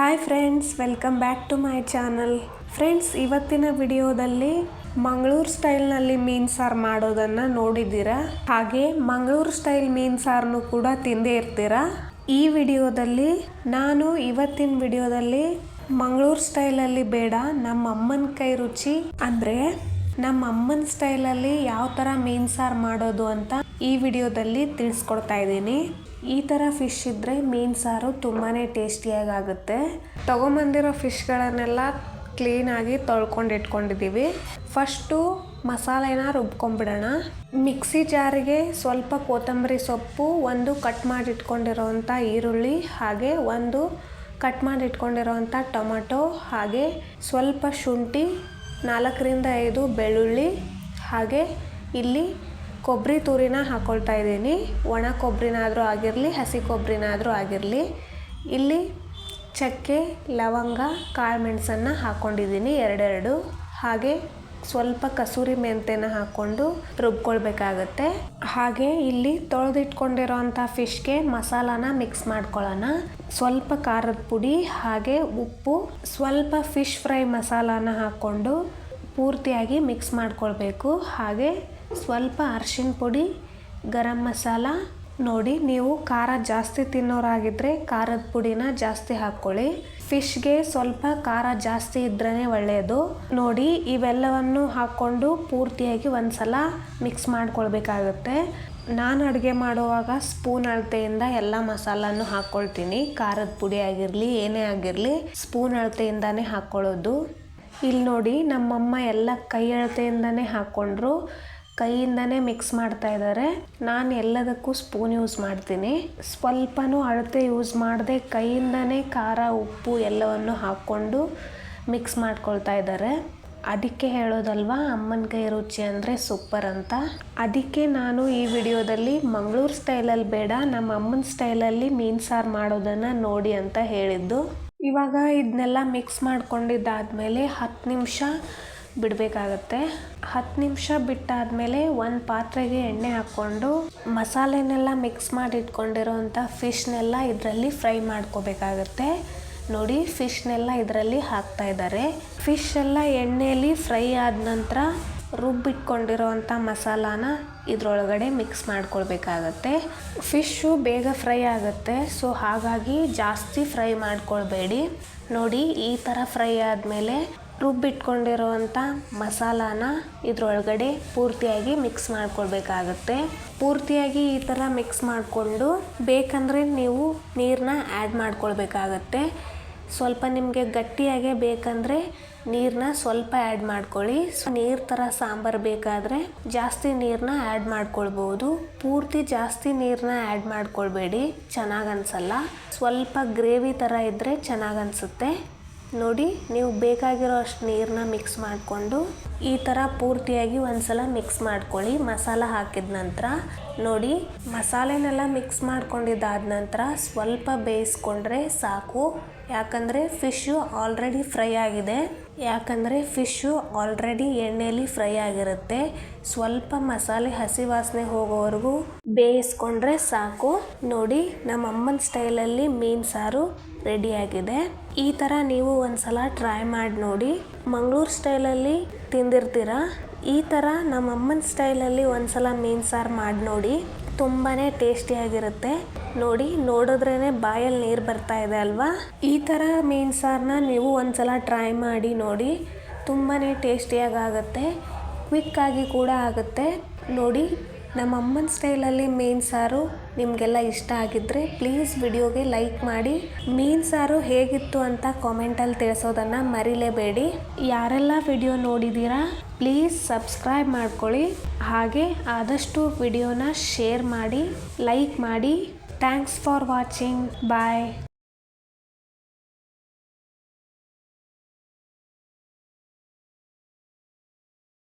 Hi friends welcome back to my channel friends ಇವತ್ತಿನ ವಿಡಿಯೋದಲ್ಲಿ ಮಂಗಳೂರು ಸ್ಟೈಲ್ನಲ್ಲಿ ಮೀನು ಸಾರು ಮಾಡೋದನ್ನು ನೋಡಿದ್ದೀರಾ? ಹಾಗೆ ಮಂಗಳೂರು ಸ್ಟೈಲ್ ಮೀನು ಸಾರನ್ನು ಕೂಡ ತಿಂದೇ ಇರ್ತೀರಾ? ಈ ವಿಡಿಯೋದಲ್ಲಿ ನಾನು ಇವತ್ತಿನ ವಿಡಿಯೋದಲ್ಲಿ ಮಂಗಳೂರು ಸ್ಟೈಲಲ್ಲಿ ಬೇಡ ನಮ್ಮ ಅಮ್ಮನ ಕೈ ರುಚಿ ಅಂದರೆ ನಮ್ಮ ಅಮ್ಮನ ಸ್ಟೈಲಲ್ಲಿ ಯಾವ ಥರ ಮೀನು ಸಾರು ಮಾಡೋದು ಅಂತ ಈ ವಿಡಿಯೋದಲ್ಲಿ ತಿಳಿಸ್ಕೊಡ್ತಾ ಇದ್ದೀನಿ. ಈ ಥರ ಫಿಶ್ ಇದ್ದರೆ ಮೀನು ಸಾರು ತುಂಬಾ ಟೇಸ್ಟಿಯಾಗಿ ಆಗುತ್ತೆ ತೊಗೊಂಬಂದಿರೋ ಫಿಶ್ಗಳನ್ನೆಲ್ಲ ಕ್ಲೀನಾಗಿ ತೊಳ್ಕೊಂಡು ಇಟ್ಕೊಂಡಿದ್ದೀವಿ. ಫಸ್ಟು ಮಸಾಲೆನ ರುಬ್ಕೊಂಡ್ಬಿಡೋಣ ಮಿಕ್ಸಿ ಜಾರಿಗೆ ಸ್ವಲ್ಪ ಕೊತ್ತಂಬರಿ ಸೊಪ್ಪು, ಒಂದು ಕಟ್ ಮಾಡಿ ಇಟ್ಕೊಂಡಿರೋವಂಥ ಈರುಳ್ಳಿ, ಹಾಗೆ ಒಂದು ಕಟ್ ಮಾಡಿ ಇಟ್ಕೊಂಡಿರೋವಂಥ ಟೊಮಟೊ, ಹಾಗೆ ಸ್ವಲ್ಪ ಶುಂಠಿ ನಾಲ್ಕರಿಂದ ಐದು ಬೆಳ್ಳುಳ್ಳಿ ಹಾಗೆ ಇಲ್ಲಿ ಕೊಬ್ಬರಿ ತುರಿನ ಹಾಕ್ಕೊಳ್ತಾ ಇದ್ದೀನಿ. ಒಣ ಕೊಬ್ಬರಿನಾದರೂ ಆಗಿರಲಿ, ಹಸಿ ಕೊಬ್ಬರಿನಾದರೂ ಆಗಿರಲಿ. ಇಲ್ಲಿ ಚಕ್ಕೆ, ಲವಂಗ, ಕಾಳು ಮೆಣಸನ್ನು ಹಾಕ್ಕೊಂಡಿದ್ದೀನಿ ಎರಡೆರಡು. ಹಾಗೆ ಸ್ವಲ್ಪ ಕಸೂರಿ ಮೆಂತೆನ ಹಾಕ್ಕೊಂಡು ರುಬ್ಕೊಳ್ಬೇಕಾಗತ್ತೆ. ಹಾಗೆ ಇಲ್ಲಿ ತೊಳೆದಿಟ್ಕೊಂಡಿರೋಂಥ ಫಿಶ್ಗೆ ಮಸಾಲಾನ ಮಿಕ್ಸ್ ಮಾಡ್ಕೊಳ್ಳೋಣ. ಸ್ವಲ್ಪ ಖಾರದ ಪುಡಿ, ಹಾಗೆ ಉಪ್ಪು, ಸ್ವಲ್ಪ ಫಿಶ್ ಫ್ರೈ ಮಸಾಲಾನ ಹಾಕ್ಕೊಂಡು ಪೂರ್ತಿಯಾಗಿ ಮಿಕ್ಸ್ ಮಾಡ್ಕೊಳ್ಬೇಕು. ಹಾಗೆ ಸ್ವಲ್ಪ ಅರ್ಶಿನ ಪುಡಿ, ಗರಂ ಮಸಾಲ ನೋಡಿ ನೀವು ಖಾರ ಜಾಸ್ತಿ ತಿನ್ನೋರಾಗಿದ್ದರೆ ಖಾರದ ಪುಡಿನ ಜಾಸ್ತಿ ಹಾಕ್ಕೊಳ್ಳಿ. ಫಿಶ್ಗೆ ಸ್ವಲ್ಪ ಖಾರ ಜಾಸ್ತಿ ಇದ್ರೇ ಒಳ್ಳೆಯದು ನೋಡಿ, ಇವೆಲ್ಲವನ್ನು ಹಾಕ್ಕೊಂಡು ಪೂರ್ತಿಯಾಗಿ ಒಂದು ಸಲ ಮಿಕ್ಸ್ ಮಾಡ್ಕೊಳ್ಬೇಕಾಗುತ್ತೆ. ನಾನು ಅಡುಗೆ ಮಾಡುವಾಗ ಸ್ಪೂನ್ ಅಳತೆಯಿಂದ ಎಲ್ಲ ಮಸಾಲನ್ನು ಹಾಕ್ಕೊಳ್ತೀನಿ. ಖಾರದ ಪುಡಿ ಆಗಿರಲಿ, ಏನೇ ಆಗಿರಲಿ, ಸ್ಪೂನ್ ಅಳತೆಯಿಂದಾನೇ ಹಾಕ್ಕೊಳ್ಳೋದು. ಇಲ್ಲಿ ನೋಡಿ ನಮ್ಮಮ್ಮ ಎಲ್ಲ ಕೈ ಅಳತೆಯಿಂದನೇ ಹಾಕ್ಕೊಂಡ್ರು. ಕೈಯಿಂದನೇ ಮಿಕ್ಸ್ ಮಾಡ್ತಾ ಇದ್ದಾರೆ. ನಾನು ಎಲ್ಲದಕ್ಕೂ ಸ್ಪೂನ್ ಯೂಸ್ ಮಾಡ್ತೀನಿ. ಸ್ವಲ್ಪನೂ ಅಳತೆ ಯೂಸ್ ಮಾಡದೆ ಕೈಯಿಂದನೇ ಖಾರ, ಉಪ್ಪು ಎಲ್ಲವನ್ನು ಹಾಕ್ಕೊಂಡು ಮಿಕ್ಸ್ ಮಾಡ್ಕೊಳ್ತಾ ಇದ್ದಾರೆ. ಅದಕ್ಕೆ ಹೇಳೋದಲ್ವಾ, ಅಮ್ಮನ ಕೈ ರುಚಿ ಅಂದರೆ ಸೂಪರ್ ಅಂತ. ಅದಕ್ಕೆ ನಾನು ಈ ವಿಡಿಯೋದಲ್ಲಿ ಮಂಗಳೂರು ಸ್ಟೈಲಲ್ಲಿ ಬೇಡ, ನಮ್ಮ ಅಮ್ಮನ ಸ್ಟೈಲಲ್ಲಿ ಮೀನು ಸಾರು ಮಾಡೋದನ್ನು ನೋಡಿ ಅಂತ ಹೇಳಿದ್ದು. ಇವಾಗ ಇದನ್ನೆಲ್ಲ ಮಿಕ್ಸ್ ಮಾಡ್ಕೊಂಡಿದ್ದಾದಮೇಲೆ ಹತ್ತು ನಿಮಿಷ ಬಿಡಬೇಕಾಗತ್ತೆ. ಹತ್ತು ನಿಮಿಷ ಬಿಟ್ಟಾದಮೇಲೆ ಒಂದು ಪಾತ್ರೆಗೆ ಎಣ್ಣೆ ಹಾಕ್ಕೊಂಡು ಮಸಾಲೆನೆಲ್ಲ ಮಿಕ್ಸ್ ಮಾಡಿ ಇಟ್ಕೊಂಡಿರೋವಂಥ ಫಿಶ್ನೆಲ್ಲ ಇದರಲ್ಲಿ ಫ್ರೈ ಮಾಡ್ಕೋಬೇಕಾಗತ್ತೆ. ನೋಡಿ, ಫಿಶ್ನೆಲ್ಲ ಇದರಲ್ಲಿ ಹಾಕ್ತಾ ಇದ್ದಾರೆ. ಫಿಶ್ ಎಲ್ಲ ಎಣ್ಣೆಯಲ್ಲಿ ಫ್ರೈ ಆದ ನಂತರ ರುಬ್ಬಿಟ್ಕೊಂಡಿರೋವಂಥ ಮಸಾಲಾನ ಇದರೊಳಗಡೆ ಮಿಕ್ಸ್ ಮಾಡ್ಕೊಳ್ಬೇಕಾಗತ್ತೆ. ಫಿಶ್ಶು ಬೇಗ ಫ್ರೈ ಆಗುತ್ತೆ, ಸೊ ಹಾಗಾಗಿ ಜಾಸ್ತಿ ಫ್ರೈ ಮಾಡ್ಕೊಳ್ಬೇಡಿ. ನೋಡಿ, ಈ ಥರ ಫ್ರೈ ಆದಮೇಲೆ ರುಬ್ಬಿಟ್ಕೊಂಡಿರೋವಂಥ ಮಸಾಲಾನ ಇದರೊಳಗಡೆ ಪೂರ್ತಿಯಾಗಿ ಮಿಕ್ಸ್ ಮಾಡ್ಕೊಳ್ಬೇಕಾಗತ್ತೆ. ಪೂರ್ತಿಯಾಗಿ ಈ ಥರ ಮಿಕ್ಸ್ ಮಾಡಿಕೊಂಡು ಬೇಕಂದರೆ ನೀವು ನೀರನ್ನ ಆ್ಯಡ್ ಮಾಡ್ಕೊಳ್ಬೇಕಾಗತ್ತೆ. ಸ್ವಲ್ಪ ನಿಮಗೆ ಗಟ್ಟಿಯಾಗೆ ಬೇಕಂದರೆ ನೀರನ್ನ ಸ್ವಲ್ಪ ಆ್ಯಡ್ ಮಾಡ್ಕೊಳ್ಳಿ. ನೀರು ಥರ ಸಾಂಬಾರು ಬೇಕಾದರೆ ಜಾಸ್ತಿ ನೀರನ್ನ ಆ್ಯಡ್ ಮಾಡ್ಕೊಳ್ಬೋದು. ಪೂರ್ತಿ ಜಾಸ್ತಿ ನೀರನ್ನ ಆ್ಯಡ್ ಮಾಡ್ಕೊಳ್ಬೇಡಿ. ಚೆನ್ನಾಗಿ ಅನಿಸಲ್ಲ ಸ್ವಲ್ಪ ಗ್ರೇವಿ ಥರ ಇದ್ದರೆ ಚೆನ್ನಾಗಿ ಅನಿಸುತ್ತೆ ನೋಡಿ ನೀವು ಬೇಕಾಗಿರೋ ಅಷ್ಟು ನೀರನ್ನ ಮಿಕ್ಸ್ ಮಾಡಿಕೊಂಡು ಈ ಥರ ಪೂರ್ತಿಯಾಗಿ ಒಂದು ಸಲ ಮಿಕ್ಸ್ ಮಾಡ್ಕೊಳ್ಳಿ. ಮಸಾಲ ಹಾಕಿದ ನಂತರ ನೋಡಿ, ಮಸಾಲೆನೆಲ್ಲ ಮಿಕ್ಸ್ ಮಾಡ್ಕೊಂಡಿದ್ದಾದ ನಂತರ ಸ್ವಲ್ಪ ಬೇಯಿಸ್ಕೊಂಡ್ರೆ ಸಾಕು. ಯಾಕಂದರೆ ಫಿಶ್ಶು ಆಲ್ರೆಡಿ ಫ್ರೈ ಆಗಿದೆ. ಯಾಕಂದರೆ ಫಿಶ್ಶು ಆಲ್ರೆಡಿ ಎಣ್ಣೆಯಲ್ಲಿ ಫ್ರೈ ಆಗಿರುತ್ತೆ. ಸ್ವಲ್ಪ ಮಸಾಲೆ ಹಸಿ ವಾಸನೆ ಹೋಗೋವರೆಗೂ ಬೇಯಿಸ್ಕೊಂಡ್ರೆ ಸಾಕು. ನೋಡಿ, ನಮ್ಮ ಅಮ್ಮನ ಸ್ಟೈಲಲ್ಲಿ ಮೀನು ಸಾರು ರೆಡಿಯಾಗಿದೆ ಈ ಥರ ನೀವು ಒಂದ್ಸಲ ಟ್ರೈ ಮಾಡಿ ನೋಡಿ. ಮಂಗಳೂರು ಸ್ಟೈಲಲ್ಲಿ ತಿಂದಿರ್ತೀರ? ಈ ಥರ ನಮ್ಮ ಅಮ್ಮನ ಸ್ಟೈಲಲ್ಲಿ ಒಂದ್ಸಲ ಮೀನು ಸಾರು ಮಾಡಿ ನೋಡಿ ತುಂಬಾ ಟೇಸ್ಟಿಯಾಗಿರುತ್ತೆ. ನೋಡಿ ನೋಡಿದ್ರೇ ಬಾಯಲ್ಲಿ ನೀರು ಬರ್ತಾ ಇದೆ ಅಲ್ವಾ? ಈ ಥರ ಮೀನು ಸಾರನ್ನ ನೀವು ಒಂದ್ಸಲ ಟ್ರೈ ಮಾಡಿ ನೋಡಿ ತುಂಬಾ ಟೇಸ್ಟಿಯಾಗಿ ಆಗುತ್ತೆ. ಕ್ವಿಕ್ಕಾಗಿ ಕೂಡ ಆಗುತ್ತೆ. ನೋಡಿ ನಮ್ಮ ಅಮ್ಮನ ಸ್ಟೈಲಲ್ಲಿ ಮೀನು ಸಾರು ನಿಮಗೆಲ್ಲ ಇಷ್ಟ ಆಗಿದ್ದರೆ ಪ್ಲೀಸ್ ವಿಡಿಯೋಗೆ ಲೈಕ್ ಮಾಡಿ. ಮೀನು ಸಾರು ಹೇಗಿತ್ತು ಅಂತ ಕಾಮೆಂಟಲ್ಲಿ ತಿಳಿಸೋದನ್ನು ಮರಿಲೇಬೇಡಿ. ಯಾರೆಲ್ಲ ವಿಡಿಯೋ ನೋಡಿದ್ದೀರಾ ಪ್ಲೀಸ್ ಸಬ್ಸ್ಕ್ರೈಬ್ ಮಾಡ್ಕೊಳ್ಳಿ. ಹಾಗೆ ಆದಷ್ಟು ವಿಡಿಯೋನ ಶೇರ್ ಮಾಡಿ ಲೈಕ್ ಮಾಡಿ. Thanks for watching bye